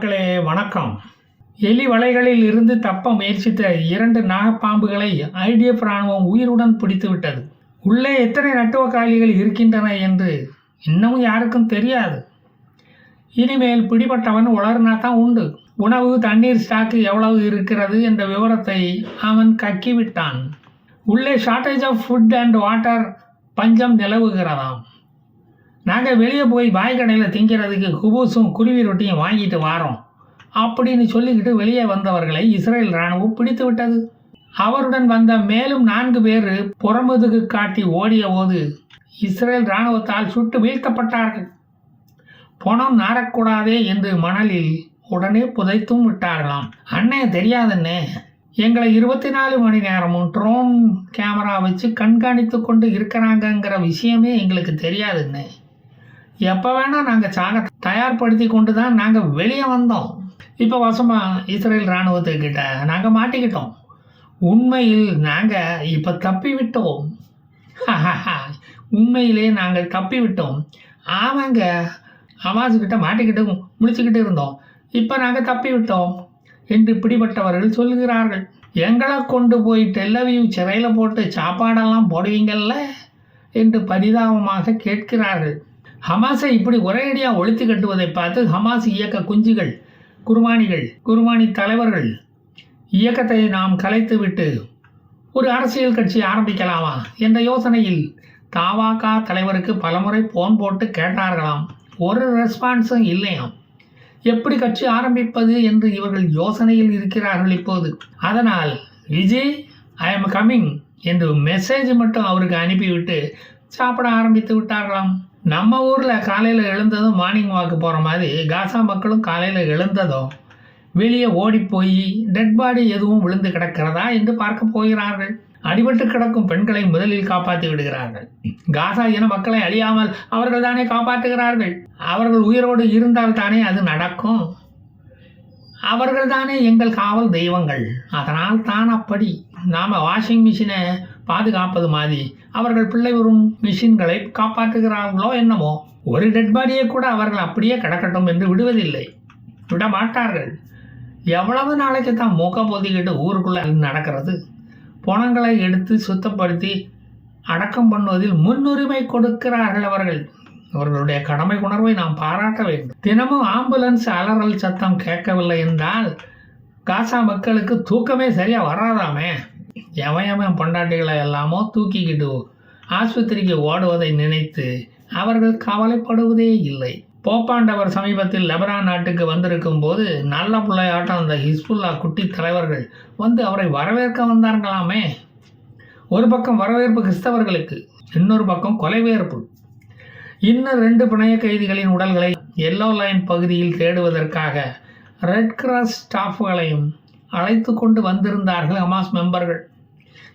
மக்களே வணக்கம். எலி வலைகளில் இருந்து தப்ப முயற்சித்த இரண்டு நாகப்பாம்புகளை ஐடிஎஃப் ராணுவம் உயிருடன் பிடித்துவிட்டது. உள்ளே எத்தனை நட்டுவக்காலிகள் இருக்கின்றன என்று இன்னமும் யாருக்கும் தெரியாது. இனிமேல் பிடிபட்டவன் உளர்னா தான் உண்டு. உணவு தண்ணீர் ஸ்டாக்கு எவ்வளவு இருக்கிறது என்ற விவரத்தை அவன் கக்கிவிட்டான். உள்ளே shortage of food and water பஞ்சம் நிலவுகிறதாம். நாங்கள் வெளியே போய் பாய் கடையில் திங்கிறதுக்கு குபூஸும் குருவி ரொட்டியும் வாங்கிட்டு வாரோம். அப்படின்னு சொல்லிக்கிட்டு வெளியே வந்தவர்களை இஸ்ரேல் இராணுவம் பிடித்து விட்டது. அவருடன் வந்த மேலும் நான்கு பேர் புறமுதுகு காட்டி ஓடிய போது இஸ்ரேல் இராணுவத்தால் சுட்டு வீழ்த்தப்பட்டார்கள். பணம் நாரக்கூடாதே என்று மணலில் உடனே புதைத்தும் விட்டார்களாம். அண்ணே தெரியாதுண்ணே. எங்களை இருபத்தி நாலு மணி நேரமும் ட்ரோன் கேமரா வச்சு கண்காணித்து கொண்டு இருக்கிறாங்கங்கிற விஷயமே எங்களுக்கு தெரியாதுண்ணே. எப்போ வேணால் நாங்கள் சாக தயார்படுத்தி கொண்டு தான் நாங்கள் வெளியே வந்தோம். இப்போ வசமாக இஸ்ரேல் இராணுவத்துக்கிட்ட நாங்கள் மாட்டிக்கிட்டோம். உண்மையில் நாங்கள் இப்போ தப்பி விட்டோம் உண்மையிலே நாங்கள் தப்பி விட்டோம் ஆமாங்க அமாசுக்கிட்ட மாட்டிக்கிட்டு முடிச்சுக்கிட்டு இருந்தோம். இப்போ நாங்கள் தப்பி விட்டோம் என்று பிடிபட்டவர்கள் சொல்கிறார்கள். எங்களை கொண்டு போய் டெல்லவியும் சிறையில் போட்டு சாப்பாடெல்லாம் போடுவீங்கள்ல என்று பரிதாபமாக கேட்கிறார்கள். ஹமாஸை இப்படி ஒரேடியாக ஒழித்து கட்டுவதை பார்த்து ஹமாஸ் இயக்க குஞ்சுகள் குர்பானிகள் குர்மானி தலைவர்கள் இயக்கத்தை நாம் கலைத்துவிட்டு ஒரு அரசியல் கட்சி ஆரம்பிக்கலாமா என்ற யோசனையில் தாவாகா தலைவருக்கு பலமுறை போன் போட்டு கேட்டார்களாம். ஒரு ரெஸ்பான்ஸும் இல்லையாம். எப்படி கட்சி ஆரம்பிப்பது என்று இவர்கள் யோசனையில் இருக்கிறார்கள் இப்போது. அதனால் விஜய் ஐ எம் கம்மிங் என்று மெசேஜ் மட்டும் அவருக்கு அனுப்பிவிட்டு சாப்பிட ஆரம்பித்து விட்டார்களாம். நம்ம ஊரில் காலையில் எழுந்ததும் மார்னிங் வாக்கு போகிற மாதிரி காசா மக்களும் காலையில் எழுந்ததும் வெளியே ஓடி போய் டெட் பாடி எதுவும் விழுந்து கிடக்கிறதா என்று பார்க்க போகிறார்கள். அடிபட்டு கிடக்கும் பெண்களை முதலில் காப்பாற்றி விடுகிறார்கள். காசா இன மக்களை அழியாமல் அவர்கள் தானே காப்பாற்றுகிறார்கள். அவர்கள் உயிரோடு இருந்தால் தானே அது நடக்கும். அவர்கள் தானே எங்கள் காவல் தெய்வங்கள். அதனால் தான் அப்படி. நாம் வாஷிங் மிஷினை பாதுகாப்பது மாதிரி. அவர்கள் பிள்ளை வரும் மிஷின்களை காப்பாற்றுகிறார்களோ என்னமோ ஒரு டெட் பாடியை கூட அவர்கள் அப்படியே கிடக்கட்டும் என்று விடுவதில்லை. விட மாட்டார்கள் எவ்வளவு நாளைக்கு தான் மூக்க பொதிக்கிட்டு ஊருக்குள்ளே நடக்கிறது? பணங்களை எடுத்து சுத்தப்படுத்தி அடக்கம் பண்ணுவதில் முன்னுரிமை கொடுக்கிறார்கள் அவர்கள். அவர்களுடைய கடமை உணர்வை நாம் பாராட்ட வேண்டும். தினமும் ஆம்புலன்ஸ் அலறல் சத்தம் கேட்கவில்லை என்றால் காசா மக்களுக்கு தூக்கமே சரியாக வராதாமே? எவன் எவன் பொண்டாட்டிகளை எல்லாமோ தூக்கிக்கிட்டு ஆஸ்பத்திரிக்கு ஓடுவதை நினைத்து அவர்கள் கவலைப்படுவதே இல்லை. போப்பாண்டவர் சமீபத்தில் லெபரான் நாட்டுக்கு வந்திருக்கும் போது நல்ல பிள்ளையாட்டம் அந்த ஹிஸ்புல்லா குட்டி தலைவர்கள் வந்து அவரை வரவேற்க வந்தார்களாமே. ஒரு பக்கம் வரவேற்பு கிறிஸ்தவர்களுக்கு இன்னொரு பக்கம் கொலைவேற்பு. இன்னும் ரெண்டு பிணைய கைதிகளின் உடல்களை எல்லோ லைன் பகுதியில் தேடுவதற்காக ரெட் கிராஸ் ஸ்டாஃப்களையும் அழைத்து கொண்டு வந்திருந்தார்கள் ஹமாஸ் மெம்பர்கள்.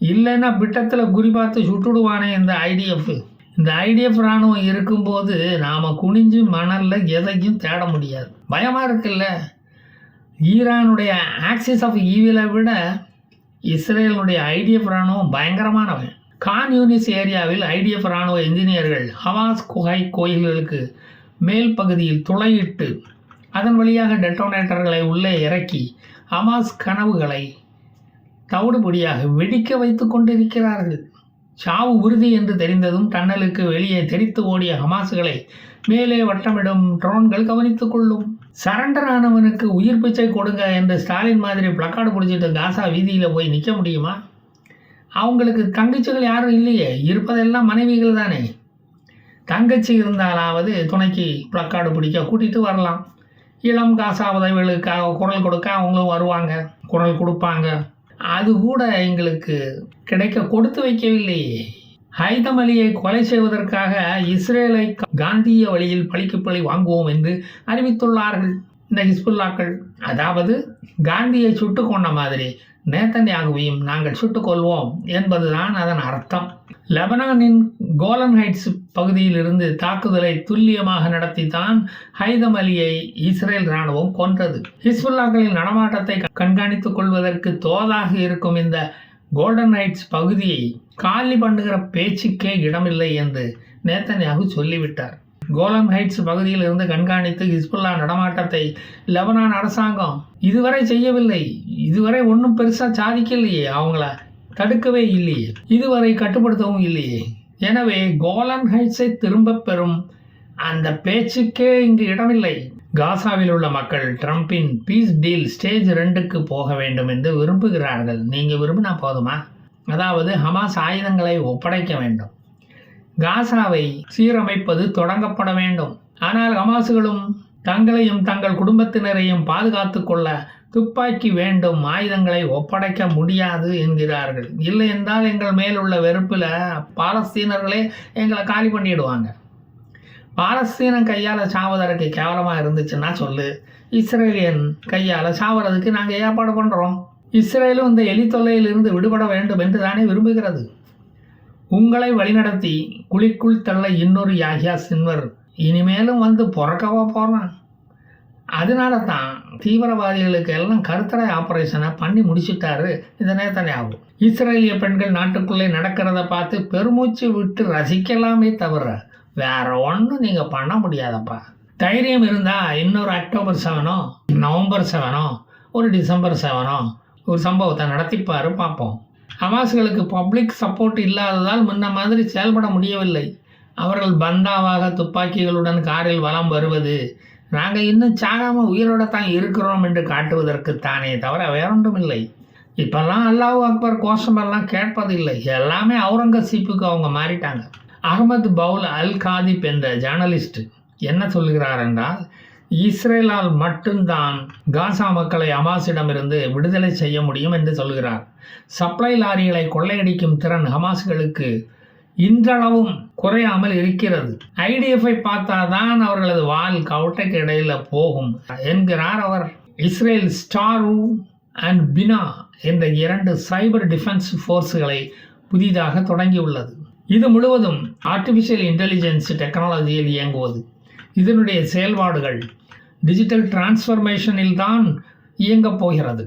இல்லைன்னா பிட்டத்தில் குறிபார்த்து சுட்டுடுவானே இந்த ஐடிஎஃப் இந்த ஐடிஎஃப் இராணுவம் இருக்கும்போது நாம் குனிஞ்சு மணலில் எதையும் தேட முடியாது. பயமாக இருக்குல்ல? ஈரானுடைய ஆக்சிஸ் ஆஃப் ஈவிலை விட இஸ்ரேலுடைய ஐடிஎஃப் இராணுவம் பயங்கரமானவன். கான் யூனிஸ் ஏரியாவில் ஐடிஎஃப் ராணுவ என்ஜினியர்கள் ஹவாஸ் குகை கோயில்களுக்கு மேல் பகுதியில் துளையிட்டு அதன் வழியாக டெட்டோனேட்டர்களை உள்ளே இறக்கி ஹமாஸ் கனவுகளை தவிடுபடியாக வெடிக்க வைத்து கொண்டிருக்கிறார்கள். சாவு உறுதி என்று தெரிந்ததும் டன்னலுக்கு வெளியே தெரித்து ஓடிய ஹமாசுகளை மேலே வட்டமிடும் ட்ரோன்கள் கவனித்துக் கொள்ளும். சரண்டர் ஆனவனுக்கு உயிர் பிச்சை கொடுங்க என்று ஸ்டாலின் மாதிரி பிளக்கார்டு பிடிச்சிட்டு காசா வீதியில் போய் நிற்க முடியுமா? அவங்களுக்கு தங்கச்சிகள் யாரும் இல்லையே இருப்பதெல்லாம் மனைவிகள் தானே. தங்கச்சி இருந்தாலாவது துணைக்கு பிளக்கார்டு பிடிக்க கூட்டிகிட்டு வரலாம். இளம் காசாவதவிகளுக்காக குரல் கொடுக்க அவங்களும் வருவாங்க குரல் கொடுப்பாங்க. அது கூட எங்களுக்கு கிடைக்க கொடுத்து வைக்கவில்லையே. ஹைதம் அலியை கொலை செய்வதற்காக இஸ்ரேலை காந்திய வழியில் பழிக்கு பழி வாங்குவோம் என்று அறிவித்துள்ளார்கள். இந்த ஹிஸ்புல்லாக்கள் அதாவது காந்தியை சுட்டு கொண்ட மாதிரி நேத்தன்யாகுவையும் நாங்கள் சுட்டுக் கொள்வோம் என்பதுதான் அதன் அர்த்தம். லெபனானின் கோலன் ஹைட்ஸ் பகுதியிலிருந்து தாக்குதலை துல்லியமாக நடத்தித்தான் ஹைதம் அலியை இஸ்ரேல் ராணுவம் கொன்றது. ஹிஸ்புல்லாக்களின் நடமாட்டத்தை கண்காணித்துக் கொள்வதற்கு தோதாக இருக்கும் இந்த கோல்டன் ஹைட்ஸ் பகுதியை காலி பண்ணுகிற பேச்சுக்கே இடமில்லை என்று நேத்தன்யாகு சொல்லிவிட்டார். கோலன் ஹைட்ஸ் பகுதியில் இருந்து கண்காணித்து ஹிஸ்புல்லா நடமாட்டத்தை லெபனான் அரசாங்கம் இதுவரை செய்யவில்லை. இதுவரை ஒன்றும் பெருசாக சாதிக்கலையே அவங்கள. தடுக்கவே இல்லையே. இதுவரை கட்டுப்படுத்தவும் இல்லையே. எனவே கோலன் ஹைட்ஸை திரும்பப் பெறும் அந்த பேச்சுக்கே இங்கு இடமில்லை. காசாவில் உள்ள மக்கள் ட்ரம்பின் பீஸ் டீல் ஸ்டேஜ் ரெண்டுக்கு போக வேண்டும் என்று விரும்புகிறார்கள். நீங்கள் விரும்பினா போதுமா? அதாவது ஹமாஸ் ஆயுதங்களை ஒப்படைக்க வேண்டும். காசாவை சீரமைப்பது தொடங்கப்பட வேண்டும். ஆனால் ஹமாசுகளும் தங்களையும் தங்கள் குடும்பத்தினரையும் பாதுகாத்து கொள்ள துப்பாக்கி வேண்டும். ஆயுதங்களை ஒப்படைக்க முடியாது என்கிறார்கள். இல்லை என்றால் எங்கள் மேல் உள்ள வெறுப்பில் பாலஸ்தீனர்களே எங்களை காலி பண்ணிடுவாங்க. பாலஸ்தீனம் கையால் சாவதற்கு கேவலமாக இருந்துச்சுன்னா சொல்லு. இஸ்ரேலியன் கையால் சாவறதுக்கு நாங்கள் ஏற்பாடு பண்ணுறோம் இஸ்ரேலும் இந்த எலி தொல்லையிலிருந்து விடுபட வேண்டும் என்று தானே விரும்புகிறது. உங்களை வழிநடத்தி குழிக்குள் தள்ள இன்னொரு யாகியா சின்வர் இனிமேலும் வந்து பிறக்கவா போகிறான் அதனால தான் தீவிரவாதிகளுக்கு எல்லாம் கருத்தரை ஆபரேஷனை பண்ணி முடிச்சிட்டாரு இந்த நேரத்தில் ஆகும் இஸ்ரேலிய பெண்கள் நாட்டுக்குள்ளே நடக்கிறத பார்த்து பெருமூச்சு விட்டு ரசிக்கலாமே தவிர வேற ஒன்றும் நீங்கள் பண்ண முடியாதப்பா. தைரியம் இருந்தால் இன்னொரு அக்டோபர் செவனோ நவம்பர் செவனோ ஒரு டிசம்பர் செவனோ ஒரு சம்பவத்தை நடத்திப்பாரு பார்ப்போம். ஹமாஸ்களுக்கு பப்ளிக் சப்போர்ட் இல்லாததால் முன்ன மாதிரி செயல்பட முடியவில்லை. அவர்கள் பந்தாவாக துப்பாக்கிகளுடன் காரில் வலம் வருவது. நாங்கள் இன்னும் சாகாமல் உயிரோட தான் இருக்கிறோம் என்று காட்டுவதற்கு தானே தவிர வேறொன்றும் இல்லை இப்பெல்லாம் அல்லாஹ் அக்பர் கோஷமெல்லாம் கேட்பதில்லை. எல்லாமே அவுரங்கசீப்புக்கு அவங்க மாறிட்டாங்க. அகமது பவுல் அல் காதிப் என்ற ஜேர்னலிஸ்ட் என்ன சொல்கிறார் என்றால் இஸ்ரேலால் மட்டும்தான் காசா மக்களை ஹமாஸிடமிருந்து விடுதலை செய்ய முடியும் என்று சொல்கிறார். சப்ளை லாரிகளை கொள்ளையடிக்கும் திறன் ஹமாஸ்களுக்கு இன்றளவும் குறையாமல் இருக்கிறது. ஐடிஎஃப்ஐ பார்த்தாதான் அவர்களது வால் கவுட்டைக்கு இடையில் போகும் என்கிறார் அவர். இஸ்ரேல் ஸ்டாரு அண்ட் பினா என்ற இரண்டு சைபர் டிஃபென்ஸ் ஃபோர்ஸுகளை புதிதாக தொடங்கியுள்ளது. இது முழுவதும் ஆர்டிஃபிஷியல் இன்டெலிஜென்ஸ் டெக்னாலஜியில் இயங்குவது. இதனுடைய செயல்பாடுகள் டிஜிட்டல் டிரான்ஸ்ஃபர்மேஷனில் தான் இயங்கப் போகிறது.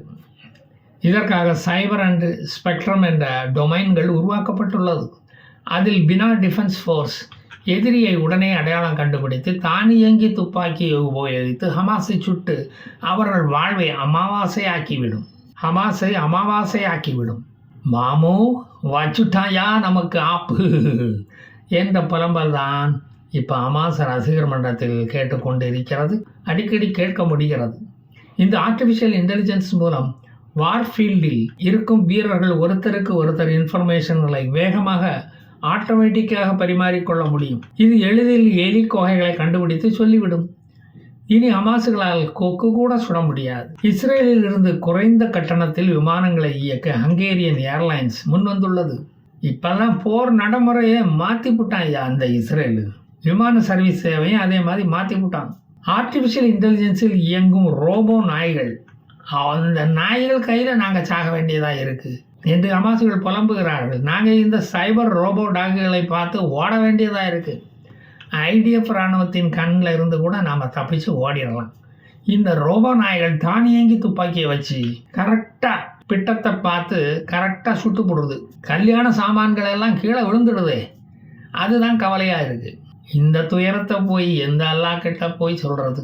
இதற்காக சைபர் அண்ட் ஸ்பெக்ட்ரம் என்ற டொமைன்கள் உருவாக்கப்பட்டுள்ளது. அதில் பினா டிஃபென்ஸ் ஃபோர்ஸ் எதிரியை உடனே அடையாளம் கண்டுபிடித்து தானியங்கி துப்பாக்கியை உபயோகித்து ஹமாஸை சுட்டு அவர்கள் வாழ்வை அமாவாசையாக்கிவிடும். ஹமாஸை அமாவாசையாக்கிவிடும். மாமு வச்சுட்டாயா நமக்கு ஆப்பு? என்ற புலம்பல் தான் இப்போ அமாச ரசிகர் மன்றத்தில் கேட்டுக்கொண்டு இருக்கிறது அடிக்கடி கேட்க முடிகிறது. இந்த ஆர்டிஃபிஷியல் இன்டெலிஜென்ஸ் மூலம் வார்ஃபீல்டில் இருக்கும் வீரர்கள் ஒருத்தருக்கு ஒருத்தர் இன்ஃபர்மேஷன்களை வேகமாக ஆட்டோமேட்டிக்காக பரிமாறிக்கொள்ள முடியும். இது எளிதில் எலி கோகைகளை கண்டுபிடித்து சொல்லிவிடும். இனி ஹமாசுகளால் கொக்கு கூட சுட முடியாது. இஸ்ரேலில் இருந்து குறைந்த கட்டணத்தில் விமானங்களை இயக்க ஹங்கேரியன் ஏர்லைன்ஸ் முன் வந்துள்ளது இப்பெல்லாம் போர் நடைமுறையை மாற்றி விட்டான் அந்த இஸ்ரேலு? விமான சர்வீஸ் சேவையும் அதே மாதிரி மாற்றி விட்டான் ஆர்டிஃபிஷியல் இன்டெலிஜென்ஸில் இயங்கும் ரோபோ நாய்கள். அந்த நாய்கள் கையில் நாங்கள் சாக வேண்டியதாக இருக்குது என்று அமாசுகள் புலம்புகிறார்கள். நாங்கள் இந்த சைபர் ரோபோ டாக்குகளை பார்த்து ஓட வேண்டியதாக இருக்குது ஐடிஎஃப் இராணுவத்தின் கண்ணில் இருந்து கூட நாம் தப்பிச்சு ஓடிடலாம். இந்த ரோபோ நாய்கள் தானியங்கி துப்பாக்கியை வச்சு கரெக்டாக பிட்டத்தை பார்த்து கரெக்டாக சுட்டு போடுறது கல்யாண சாமான்கள் எல்லாம் கீழே விழுந்துடுதே. அதுதான் கவலையாக இருக்குது இந்த துயரத்தை போய் எந்த அல்லா கிட்ட போய் சொல்கிறது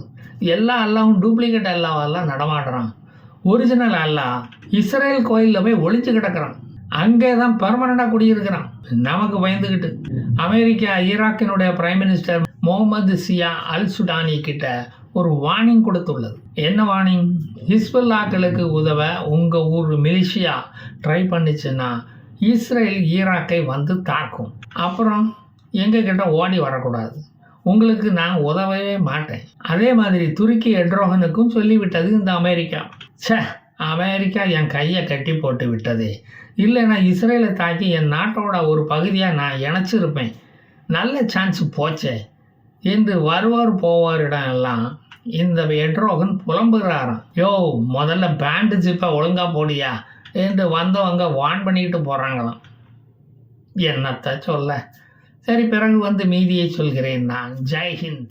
எல்லா அல்லாவும் டூப்ளிகேட் அல்லாவெல்லாம் நடமாடுறான். ஒரிஜினல் அல்லா இஸ்ரேல் கோயிலில் போய் ஒழிச்சு கிடக்கிறான். அங்கே தான் பர்மனண்டாக குடியிருக்கிறான். நமக்கு பயந்துக்கிட்டு America ஈராக்கினுடைய prime minister Mohammed Shia al Sudani கிட்ட ஒரு வார்னிங் கொடுத்துள்ளது. என்ன வார்னிங் ஹிஸ்புல்லாக்களுக்கு உதவ உங்கள் ஊர் மிலிஷியா ட்ரை பண்ணுச்சுன்னா இஸ்ரேல் ஈராக்கை வந்து தாக்கும். அப்புறம் எங்ககிட்ட ஓடி வரக்கூடாது. உங்களுக்கு நான் உதவவே மாட்டேன். அதே மாதிரி துருக்கி எட்ரோகனுக்கும் சொல்லிவிட்டது இந்த அமெரிக்கா. ச்சே அமெரிக்கா என் கையை கட்டி போட்டு விட்டது. இல்லைன்னா இஸ்ரேலை தாக்கி என் நாட்டோட ஒரு பகுதியாக நான் இணைச்சிருப்பேன். நல்ல சான்ஸ் போச்சே. என்று வருவார் போவாரிடம் எல்லாம் இந்த எட்ரோகன் புலம்புகிறாராம். யோ முதல்ல பேண்டு ஜிப்பை ஒழுங்கா போடியா? என்று வந்தவங்க வான் பண்ணிக்கிட்டு போகிறாங்களாம் என்னத்தை சொல்ல? சரி பிறகு வந்து மீதியை சொல்கிறேன் நான். ஜெய்ஹிந்த்